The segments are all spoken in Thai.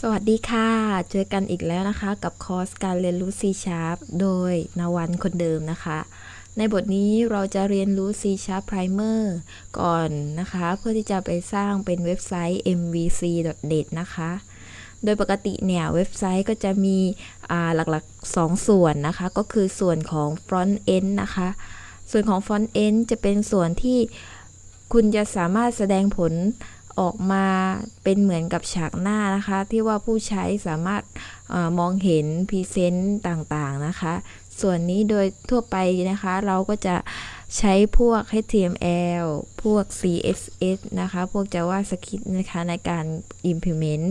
สวัสดีค่ะ เจอกันอีกแล้วนะคะ กับคอร์สการเรียนรู้ C Sharp โดยนวันคนเดิมนะคะ ในบทนี้เราจะเรียนรู้ C Sharp Primer ก่อนนะคะ เพื่อที่จะไปสร้างเป็นเว็บไซต์ mvc.net นะคะ โดยปกติเนี่ย เว็บไซต์ก็จะมีหลักๆ 2 ส่วนนะคะ ก็คือส่วนของ front end นะคะ ส่วนของ front end จะเป็นส่วนที่คุณจะสามารถแสดงผล ออกมาเป็นเหมือนกับฉากหน้านะคะ ที่ว่าผู้ใช้สามารถอมองเห็นพรีเซนต์ต่างๆนะคะ ส่วนนี้โดยทั่วไปนะคะ เราก็จะใช้พวก HTML พวก CSS นะคะ พวก JavaScript นะคะในการ implement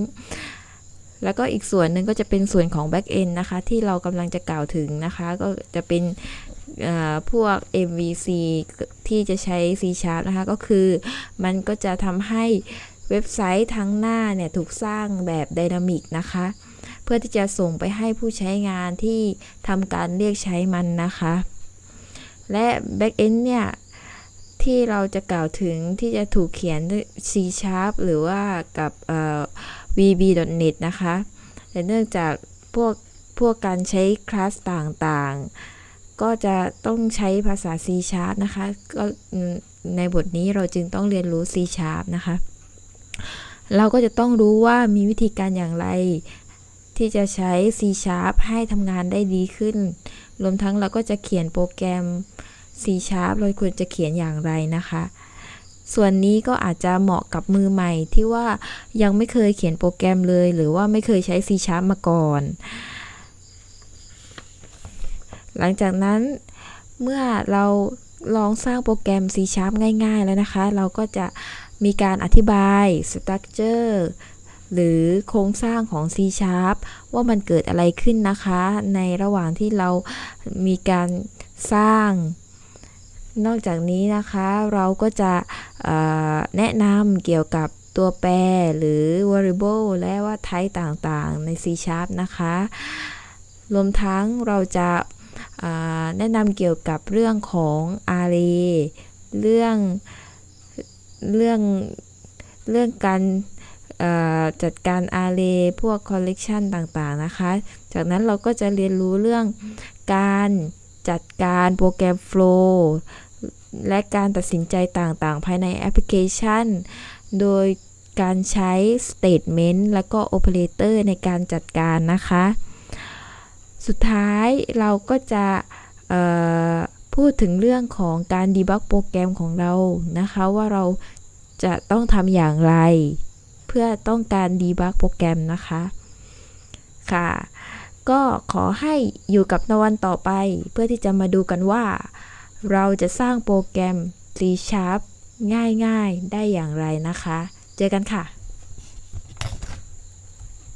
แล้วก็อีกส่วนหนึ่งก็จะเป็นส่วนของ backend นะคะ ที่เรากำลังจะกล่าวถึงนะคะ ก็จะเป็น พวก MVC ที่จะใช้ C Sharp นะคะ ก็คือมันก็จะทำให้เว็บไซต์ทั้งหน้าเนี่ยถูกสร้างแบบไดนามิกนะคะ เพื่อที่จะส่งไปให้ผู้ใช้งานที่ทำการเรียกใช้มันนะคะ และ Backend เนี่ยที่เราจะกล่าวถึงที่จะถูกเขียนด้วย C Sharp หรือว่ากับ VB.net นะคะ แต่เนื่องจากพวกพวกการใช้คลาสต่างๆ ก็จะต้องใช้ภาษา C Sharp นะคะ ก็ในบทนี้เราจึงต้องเรียนรู้ C Sharp นะคะ เราก็จะต้องรู้ว่ามีวิธีการอย่างไร ที่จะใช้ C Sharp ให้ทำงานได้ดีขึ้น รวมทั้งเราก็จะเขียนโปรแกรม C Sharp เราควรจะเขียนอย่างไรนะคะ ส่วนนี้ก็อาจจะเหมาะกับมือใหม่ที่ว่ายังไม่เคยเขียนโปรแกรมเลย หรือว่าไม่เคยใช้ C Sharp มาก่อน หลังจากนั้นเมื่อเราลองสร้างโปรแกรม C Sharp ง่าย ๆ แล้วนะคะ เราก็จะมีการอธิบาย structure หรือโครงสร้างของ C Sharp ว่ามันเกิดอะไรขึ้นนะคะ ในระหว่างที่เรามีการสร้าง นอกจากนี้นะคะเราก็จะแนะนำเกี่ยวกับตัวแปรหรือ variable และว่า type ต่างๆ ใน C Sharp นะคะ รวมทั้งเราจะ แนะนำเกี่ยวกับเรื่องของ array เรื่องเรื่องเรื่องการจัดการ array พวก collection ต่างๆนะคะ จากนั้นเราก็จะเรียนรู้เรื่องการจัดการโปรแกรม flow และการตัดสินใจต่างๆ ภายในแอปพลิเคชัน โดยการใช้ statement และก็ operator ในการจัดการนะคะ สุดท้ายเราก็จะพูดถึงเรื่องของการ debug โปรแกรมของเรานะคะว่าเราจะต้องทำอย่างไร เพื่อต้องการ debug โปรแกรมนะคะค่ะก็ขอให้อยู่กับนวันต่อไป เพื่อที่จะมาดูกันว่า เราจะสร้างโปรแกรม C Sharp ง่ายๆ ได้อย่างไรนะคะ เจอกันค่ะ